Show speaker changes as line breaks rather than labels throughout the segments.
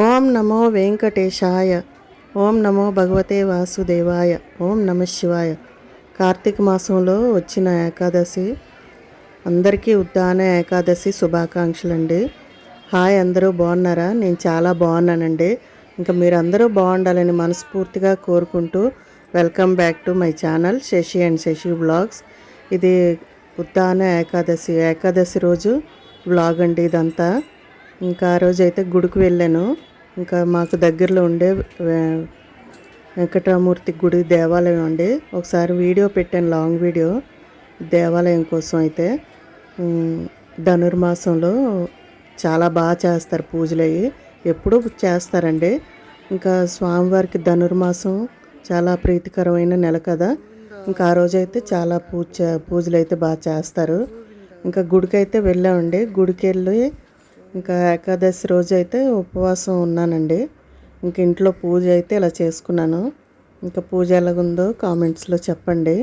ఓం నమో వెంకటేశాయ. ఓం నమో భగవతే వాసుదేవాయ. ఓం నమ శివాయ. కార్తీక మాసంలో వచ్చిన ఏకాదశి. అందరికీ ఉద్దాన ఏకాదశి శుభాకాంక్షలు అండి హాయ్ అందరూ బాగున్నారా? నేను చాలా బాగున్నానండి. ఇంకా మీరు అందరూ బాగుండాలని మనస్ఫూర్తిగా కోరుకుంటూ welcome back to my channel Shashi and Shashi vlogs ఇది ఉద్దాన ఏకాదశి. ఏకాదశి రోజు వ్లాగ్ అండి ఇదంతా. ఇంకా ఆ రోజు అయితే గుడికి వెళ్ళాను. ఇంకా మాకు దగ్గరలో ఉండే వెంకటరామూర్తి గుడి దేవాలయం అండి. ఒకసారి వీడియో పెట్టాను లాంగ్ వీడియో. దేవాలయం కోసం అయితే. ధనుర్మాసంలో చాలా బాగా చేస్తారు పూజలు అవి ఎప్పుడూ చేస్తారండి. ఇంకా స్వామివారికి ధనుర్మాసం చాలా ప్రీతికరమైన నెల కదా. ఇంకా ఆ రోజు అయితే చాలా పూజ పూజలు అయితే బాగా చేస్తారు. ఇంకా గుడికి అయితే వెళ్ళామండి. గుడికి వెళ్ళి ఇంకా ఏకాదశి రోజు అయితే ఉపవాసం ఉన్నానండి. ఇంక ఇంట్లో పూజ అయితే ఇలా చేసుకున్నాను. ఇంకా పూజ ఎలాగుందో కామెంట్స్లో చెప్పండి.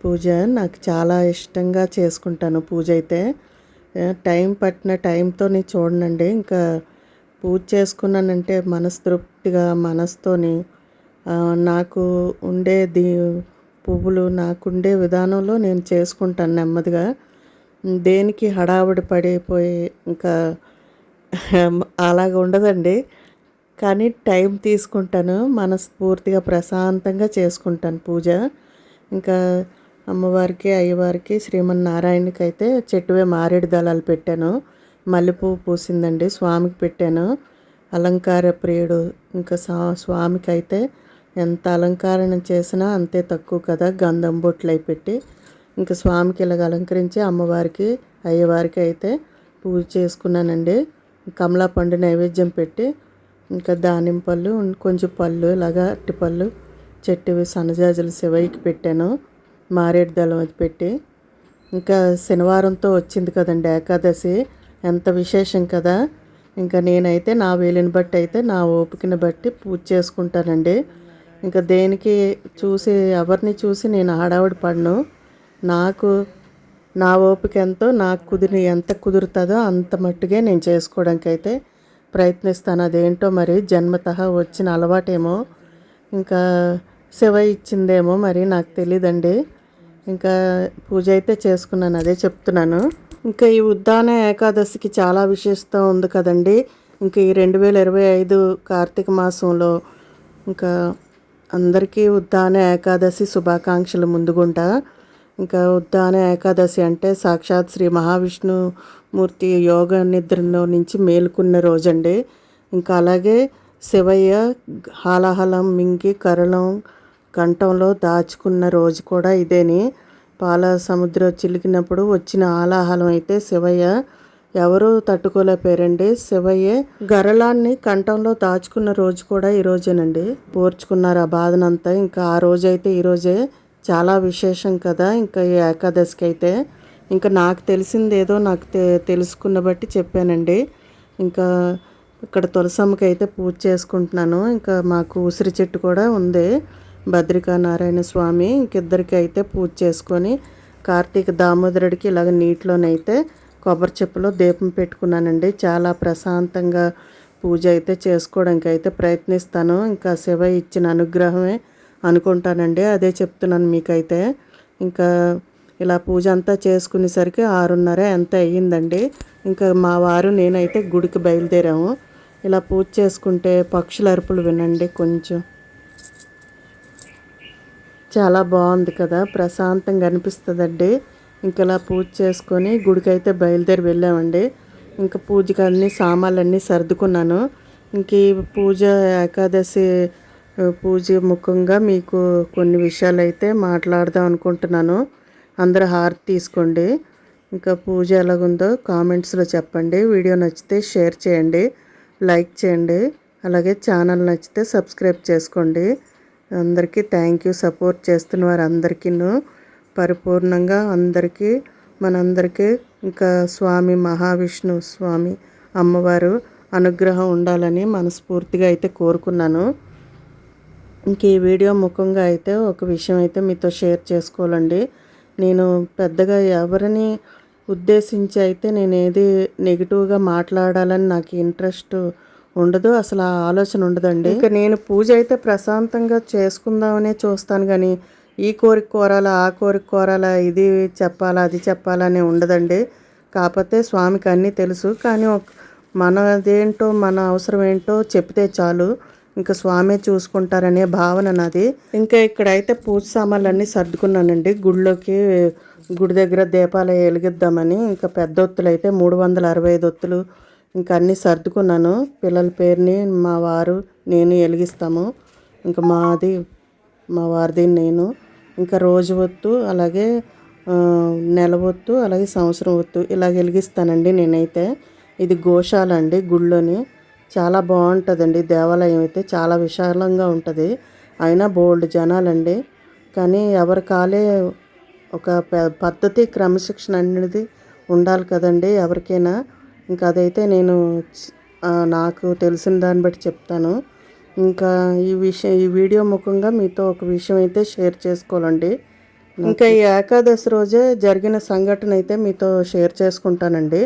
పూజ నాకు చాలా ఇష్టంగా చేసుకుంటాను పూజ అయితే. టైం పట్టిన టైంతో నేను చూడనండి. ఇంకా పూజ చేసుకున్నానంటే మనస్తృప్తిగా మనస్తోని నాకు ఉండే దీ పువ్వులు నాకుండే విధానంలో నేను చేసుకుంటాను నెమ్మదిగా. దేనికి హడావుడి పడిపోయి ఇంకా అలాగ ఉండదండి. కానీ టైం తీసుకుంటాను మనస్ఫూర్తిగా ప్రశాంతంగా చేసుకుంటాను పూజ. ఇంకా అమ్మవారికి అయ్యవారికి శ్రీమన్నారాయణకి అయితే చెట్టువే మారేడు దళాలు పెట్టాను. మల్లెపువ్వు పూసిందండి స్వామికి పెట్టాను. అలంకార ప్రియుడు ఇంకా స్వా- స్వామికి అయితే ఎంత అలంకరణ చేసినా అంతే తక్కువ కదా గంధం బొట్లు అయి పెట్టి. ఇంకా స్వామికి ఇలాగ అలంకరించి అమ్మవారికి అయ్యవారికి అయితే పూజ చేసుకున్నానండి. కమలా పండు నైవేద్యం పెట్టి ఇంకా దానిమ్మ పళ్ళు కొంచెం పళ్ళు ఇలాగా అరటిపళ్ళు చెట్టు చెట్టువి సన్నజాజులు శివయ్యకి పెట్టాను. మారేడు దళం అది పెట్టి. ఇంకా శనివారంతో వచ్చింది కదండి ఏకాదశి. ఎంత విశేషం కదా. ఇంకా నేనైతే నా వీలుని బట్టి అయితే నా ఓపికని బట్టి పూజ చేసుకుంటానండి. ఇంకా దేనికి చూసి ఎవరిని చూసి నేను ఆడావిడ పడను. నాకు నా ఓపిక ఎంతో నాకు కుదిరి ఎంత కుదురుతుందో అంత మట్టుగే నేను చేసుకోవడానికి అయితే ప్రయత్నిస్తాను. అదేంటో మరి జన్మత వచ్చిన అలవాటేమో ఇంకా శివ ఇచ్చిందేమో మరి నాకు తెలియదండి ఇంకా పూజ అయితే చేసుకున్నాను అదే చెప్తున్నాను. ఇంకా ఈ ఉద్దాన ఏకాదశికి చాలా విశేషత ఉంది కదండి. ఇంకా ఈ రెండు వేల ఇరవై ఐదు కార్తీక మాసంలో ఇంకా అందరికీ ఉద్దాన ఏకాదశి శుభాకాంక్షలు ముందుగుంటా. ఇంకా ఉద్దాన ఏకాదశి అంటే సాక్షాత్ శ్రీ మహావిష్ణుమూర్తి యోగ నిద్రలో నుంచి మేలుకున్న రోజండి. ఇంకా అలాగే శివయ్య హాలహలం మింగి కరళం కంఠంలో దాచుకున్న రోజు కూడా ఇదేని. పాల సముద్రం చిలికినప్పుడు వచ్చిన ఆలాహలం అయితే శివయ్య. ఎవరు తట్టుకోలేకపోయారండి శివయ్య గరళాన్ని కంఠంలో దాచుకున్న రోజు కూడా ఈ రోజేనండి. పోర్చుకున్నారు ఆ బాధనంతా. ఇంకా ఆ రోజైతే ఈరోజే చాలా విశేషం కదా. ఇంకా ఈ ఏకాదశికి అయితే ఇంకా నాకు తెలిసింది ఏదో నాకు తె- తెలుసుకున్న బట్టి చెప్పానండి. ఇంకా ఇక్కడ తులసమ్మకి అయితే పూజ చేసుకుంటున్నాను. ఇంకా మాకు ఉసిరి చెట్టు కూడా ఉంది. భద్రికా నారాయణ స్వామి ఇంకిద్దరికి అయితే పూజ చేసుకొని కార్తీక దామోదరుడికి ఇలాగ నీటిలోనైతే కొబ్బరి చెప్పులో దీపం పెట్టుకున్నానండి. చాలా ప్రశాంతంగా పూజ అయితే చేసుకోవడానికి అయితే ప్రయత్నిస్తాను. ఇంకా శివ ఇచ్చిన అనుగ్రహమే అనుకుంటానండి. అదే చెప్తున్నాను మీకైతే. ఇంకా ఇలా పూజ అంతా చేసుకునేసరికి ఆరున్నర ఎంత అయ్యిందండి. ఇంకా మా వారు నేనైతే గుడికి బయలుదేరాము. ఇలా పూజ చేసుకుంటే పక్షుల అరుపులు వినండి కొంచెం. చాలా బాగుంది కదా ప్రశాంతంగా అనిపిస్తుందండి. ఇంక ఇలా పూజ చేసుకొని గుడికైతే బయలుదేరి వెళ్ళామండి. ఇంకా పూజకి అన్ని సామాన్లన్నీ సర్దుకున్నాను. ఇంక ఈ పూజ ఏకాదశి పూజ ముఖంగా మీకు కొన్ని విషయాలు అయితే మాట్లాడదాం అనుకుంటున్నాను. అందరూ హారతి తీసుకోండి. ఇంకా పూజ ఎలాగుందో కామెంట్స్లో చెప్పండి. వీడియో నచ్చితే షేర్ చేయండి. లైక్ చేయండి. అలాగే ఛానల్ నచ్చితే సబ్స్క్రైబ్ చేసుకోండి. అందరికీ థ్యాంక్ యూ. సపోర్ట్ చేస్తున్న వారందరికీను పరిపూర్ణంగా అందరికీ మనందరికీ ఇంకా స్వామి మహావిష్ణు స్వామి అమ్మవారు అనుగ్రహం ఉండాలని మనస్ఫూర్తిగా అయితే కోరుకున్నాను. ఇంక ఈ వీడియో ముఖంగా అయితే ఒక విషయం అయితే మీతో షేర్ చేసుకోవాలండి. నేను పెద్దగా ఎవరిని ఉద్దేశించి అయితే నేను ఏది నెగిటివ్గా మాట్లాడాలని నాకు ఇంట్రెస్ట్ ఉండదు అసలు ఆ ఆలోచన ఉండదండి. ఇంకా నేను పూజ అయితే ప్రశాంతంగా చేసుకుందామనే చూస్తాను కానీ ఈ కోరిక కోరాలా ఆ కోరిక కోరాలా ఇది చెప్పాలా అది చెప్పాలా అని ఉండదండి. కాకపోతే స్వామికి అన్నీ తెలుసు కానీ మన మనదేంటో మన అవసరం ఏంటో చెప్తే చాలు. ఇంకా స్వామి చూసుకుంటారనే భావన నాది. ఇంకా ఇక్కడైతే పూజ సామాన్లు అన్నీ సర్దుకున్నానండి. గుడిలోకి గుడి దగ్గర దీపాలు వెలిగిద్దామని ఇంకా పెద్ద ఒత్తులు అయితే మూడు వందల అరవై ఐదు ఒత్తులు ఇంకా అన్నీ సర్దుకున్నాను. పిల్లల పేరుని మా వారు నేను వెలిగిస్తాము. ఇంకా మాది మా వారిది నేను. ఇంకా రోజు ఒత్తు అలాగే నెల ఒత్తు అలాగే సంవత్సరం ఒత్తు ఇలా వెలిగిస్తానండి నేనైతే. ఇది గోశాల అండి గుళ్ళోని. చాలా బాగుంటుందండి. దేవాలయం అయితే చాలా విశాలంగా ఉంటుంది. అయినా బోల్డ్ జనాలండి. కానీ ఎవరి కాలే ఒక పద్ధతి క్రమశిక్షణ అనేది ఉండాలి కదండి ఎవరికైనా. ఇంకా అదైతే నేను నాకు తెలిసిన దాన్ని బట్టి చెప్తాను. ఇంకా ఈ విషయం ఈ వీడియో ముఖంగా మీతో ఒక విషయం అయితే షేర్ చేసుకోవాలండి. ఇంకా ఈ ఏకాదశి రోజే జరిగిన సంఘటన అయితే మీతో షేర్ చేసుకుంటానండి.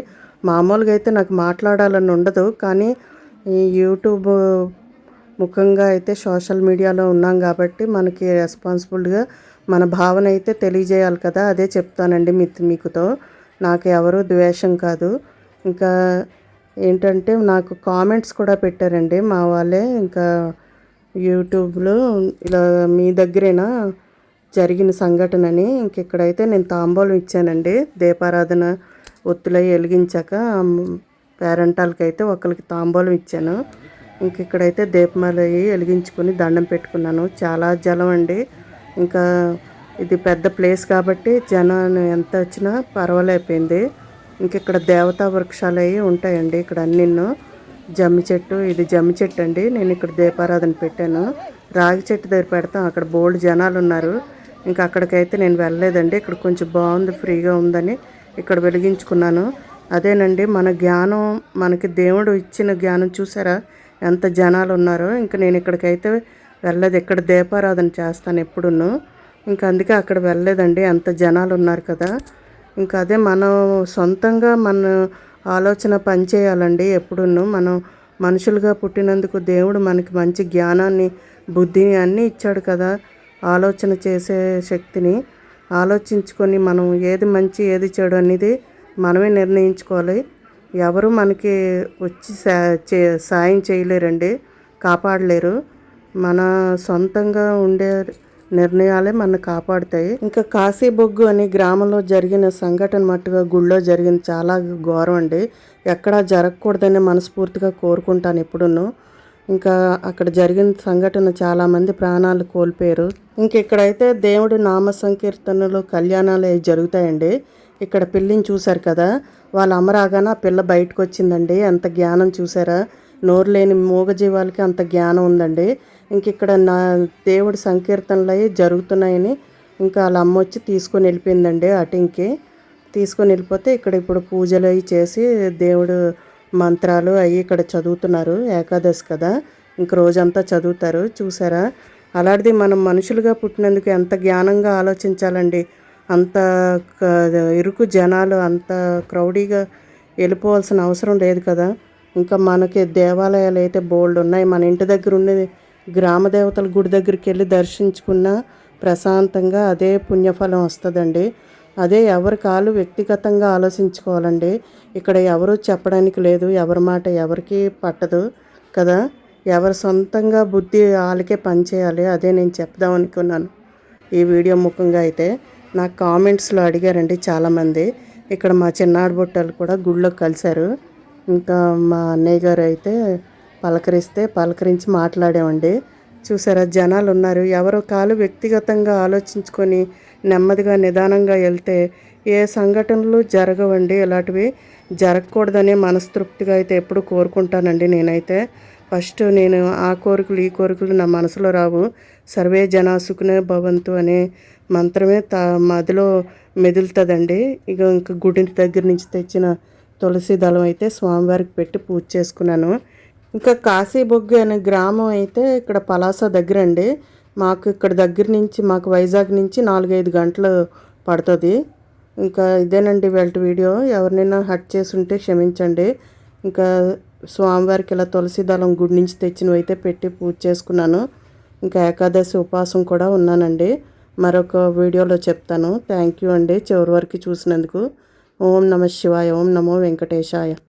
మామూలుగా అయితే నాకు మాట్లాడాలని ఉండదు. కానీ ఈ యూట్యూబ్ ముఖంగా అయితే సోషల్ మీడియాలో ఉన్నాం కాబట్టి మనకి రెస్పాన్సిబుల్గా మన భావన అయితే తెలియజేయాలి కదా. అదే చెప్తానండి మీ మీకుతో. నాకు ఎవరు ద్వేషం కాదు. ఇంకా ఏంటంటే నాకు కామెంట్స్ కూడా పెట్టారండి మా వాళ్ళే. ఇంకా యూట్యూబ్లో ఇలా మీ దగ్గరేనా జరిగిన సంఘటనని ఇంక ఇక్కడైతే నేను తాంబూలం ఇచ్చానండి. దీపారాధన ఒత్తులై వెలిగించాక పేరెంటాలకి అయితే ఒకరికి తాంబూలం ఇచ్చాను. ఇంక ఇక్కడైతే దీపమాల వెలిగించుకొని దండం పెట్టుకున్నాను. చాలా జలం అండి. ఇంకా ఇది పెద్ద ప్లేస్ కాబట్టి జనం ఎంత వచ్చినా పర్వాలేపోయింది ఇంక ఇక్కడ దేవతా వృక్షాలు అవి ఉంటాయండి ఇక్కడ అన్నిన్ను. జమ్మి చెట్టు ఇది జమ్మి చెట్టు అండి. నేను ఇక్కడ దీపారాధన పెట్టాను. రాగి చెట్టు దగ్గర పెడతాం. అక్కడ బోల్డ్ జనాలు ఉన్నారు. ఇంకా అక్కడికైతే నేను వెళ్ళలేదండి. ఇక్కడ కొంచెం బాగుంది ఫ్రీగా ఉందని ఇక్కడ వెలిగించుకున్నాను. అదేనండి మన జ్ఞానం మనకి దేవుడు ఇచ్చిన జ్ఞానం చూసారా? ఎంత జనాలు ఉన్నారో ఇంకా నేను ఇక్కడికైతే వెళ్ళలేదు ఇక్కడ దీపారాధన చేస్తాను ఎప్పుడును. ఇంకా అందుకే అక్కడ వెళ్ళలేదండి అంత జనాలు ఉన్నారు కదా. ఇంకా అదే మనం సొంతంగా మన ఆలోచన పనిచేయాలండి ఎప్పుడును. మనం మనుషులుగా పుట్టినందుకు దేవుడు మనకి మంచి జ్ఞానాన్ని బుద్ధిని అన్నీ ఇచ్చాడు కదా. ఆలోచన చేసే శక్తిని ఆలోచించుకొని మనం ఏది మంచి ఏది చెడు అనేది మనమే నిర్ణయించుకోవాలి. ఎవరు మనకి వచ్చి చే సాయం చేయలేరండి కాపాడలేరు. మన సొంతంగా ఉండే నిర్ణయాలే మన కాపాడుతాయి. ఇంకా కాశీ బొగ్గు అనే గ్రామంలో జరిగిన సంఘటన మట్టుగా గుళ్ళో జరిగింది. చాలా ఘోరం అండి. ఎక్కడా జరగకూడదని మనస్ఫూర్తిగా కోరుకుంటాను ఎప్పుడును. ఇంకా అక్కడ జరిగిన సంఘటన చాలామంది ప్రాణాలు కోల్పోయారు. ఇంక ఇక్కడైతే దేవుడి నామ సంకీర్తనలు కళ్యాణాలు అవి జరుగుతాయండి. ఇక్కడ పిల్లిని చూశారు కదా వాళ్ళ అమ్మ రాగానే ఆ పిల్ల బయటకు వచ్చిందండి ఎంత జ్ఞానం చూసారా నోరు లేని మూగజీవాలకి అంత జ్ఞానం ఉందండి. ఇంక ఇక్కడ నా దేవుడి సంకీర్తనలు అవి జరుగుతున్నాయని ఇంకా వాళ్ళ అమ్మ వచ్చి తీసుకొని వెళ్ళిపోయిందండి అటింకి తీసుకొని వెళ్ళిపోతే ఇక్కడ ఇప్పుడు పూజలు అవి చేసి దేవుడు మంత్రాలు అవి ఇక్కడ చదువుతున్నారు ఏకాదశి కదా. ఇంక రోజంతా చదువుతారు చూసారా అలాంటిది మనం మనుషులుగా పుట్టినందుకు ఎంత జ్ఞానంగా ఆలోచించాలండి. అంత ఇరుకు జనాలు అంత క్రౌడీగా వెళ్ళిపోవాల్సిన అవసరం లేదు కదా. ఇంకా మనకి దేవాలయాలు అయితే బోల్డ్ ఉన్నాయి. మన ఇంటి దగ్గర ఉన్నది గ్రామ దేవతల గుడి దగ్గరికి వెళ్ళి దర్శించుకున్నా ప్రశాంతంగా అదే పుణ్యఫలం వస్తుందండి. అదే ఎవరి కాలు వ్యక్తిగతంగా ఆలోచించుకోవాలండి. ఇక్కడ ఎవరు చెప్పడానికి లేదు. ఎవరి మాట ఎవరికి పట్టదు కదా. ఎవరు సొంతంగా బుద్ధి వాళ్ళకే పనిచేయాలి. అదే నేను చెప్దాం అనుకున్నాను. ఈ వీడియో ముఖంగా అయితే నాకు కామెంట్స్లో అడిగారండి చాలామంది. ఇక్కడ మా చిన్నాడు బుట్టలు కూడా గుళ్ళో కలిశారు. ఇంకా మా అన్నయ్య గారు అయితే పలకరిస్తే పలకరించి మాట్లాడామండి. చూసారా జనాలు ఉన్నారు ఎవరో కాలు వ్యక్తిగతంగా ఆలోచించుకొని నెమ్మదిగా నిదానంగా వెళ్తే ఏ సంఘటనలు జరగవండి ఇలాంటివి జరగకూడదనే మనస్తృప్తిగా అయితే ఎప్పుడు కోరుకుంటానండి నేనైతే. ఫస్ట్ నేను ఆ కోరికలు ఈ కోరికలు నా మనసులో రావు. సర్వే జనాసుకునే భవంతు అనే మంత్రమే తా మదిలో మెదులుతుందండి. ఇక ఇంక గుడి దగ్గర నుంచి తెచ్చిన తులసి దళం అయితే స్వామివారికి పెట్టి పూజ చేసుకున్నాను. ఇంకా కాశీబొగ్గు అనే గ్రామం అయితే ఇక్కడ పలాస దగ్గర అండి మాకు ఇక్కడ దగ్గర నుంచి మాకు వైజాగ్ నుంచి నాలుగైదు గంటలు పడుతుంది. ఇంకా ఇదేనండి వెళ్ళి వీడియో. ఎవరినైనా హట్ చేసి ఉంటే క్షమించండి. ఇంకా స్వామివారికి ఇలా తులసి దళం గుడి నుంచి తెచ్చినవి అయితే పెట్టి పూజ చేసుకున్నాను. ఇంకా ఏకాదశి ఉపవాసం కూడా ఉన్నానండి. మరొక వీడియోలో చెప్తాను. థ్యాంక్ యూ అండి. చివరి వరకు చూసినందుకు. ఓం నమ శివాయ. ఓం నమో వెంకటేశాయ.